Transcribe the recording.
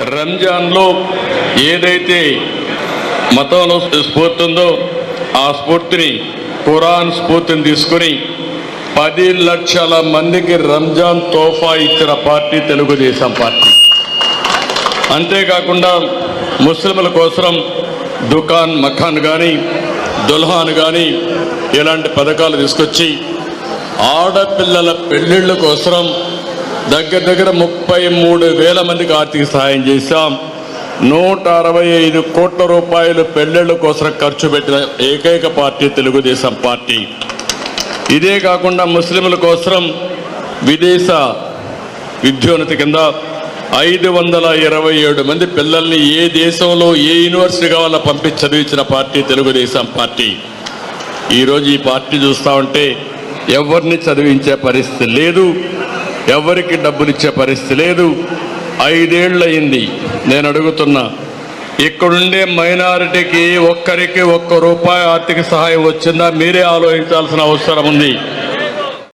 రంజాన్లో ఏదైతే మతంలో స్ఫూర్తి ఉందో ఆ స్ఫూర్తిని ఖురాన్ స్ఫూర్తిని తీసుకుని పది లక్షల మందికి రంజాన్ తోఫా ఇచ్చిన పార్టీ తెలుగుదేశం పార్టీ. అంతేకాకుండా ముస్లింల కోసం దుకాన్ మఖాన్ కానీ దుల్హాన్ కానీ ఇలాంటి పథకాలు తీసుకొచ్చి ఆడపిల్లల పెళ్ళిళ్ళ కోసం దగ్గర దగ్గర ముప్పై మూడు వేల మందికి ఆర్థిక సహాయం చేశాం. నూట అరవై ఐదు కోట్ల రూపాయలు పెళ్ళిళ్ళ కోసం ఖర్చు పెట్టిన ఏకైక పార్టీ తెలుగుదేశం పార్టీ. ఇదే కాకుండా ముస్లింల కోసం విదేశ విద్యోన్నతి కింద ఐదు వందల ఇరవై ఏడు మంది పిల్లల్ని ఏ దేశంలో ఏ యూనివర్సిటీ కావాలో పంపి చదివించిన పార్టీ తెలుగుదేశం పార్టీ. ఈరోజు ఈ పార్టీ చూస్తా ఉంటే ఎవరిని చదివించే పరిస్థితి లేదు. ఎవరికి డబ్బులిచ్చే పరిస్థితి లేదు. ఐదేళ్ళయింది నేను అడుగుతున్నా ఇక్కడుండే మైనారిటీకి ఒక్కరికి ఒక్క రూపాయి ఆర్థిక సహాయం వచ్చిందా? మీరే ఆలోచించాల్సిన అవసరం ఉంది.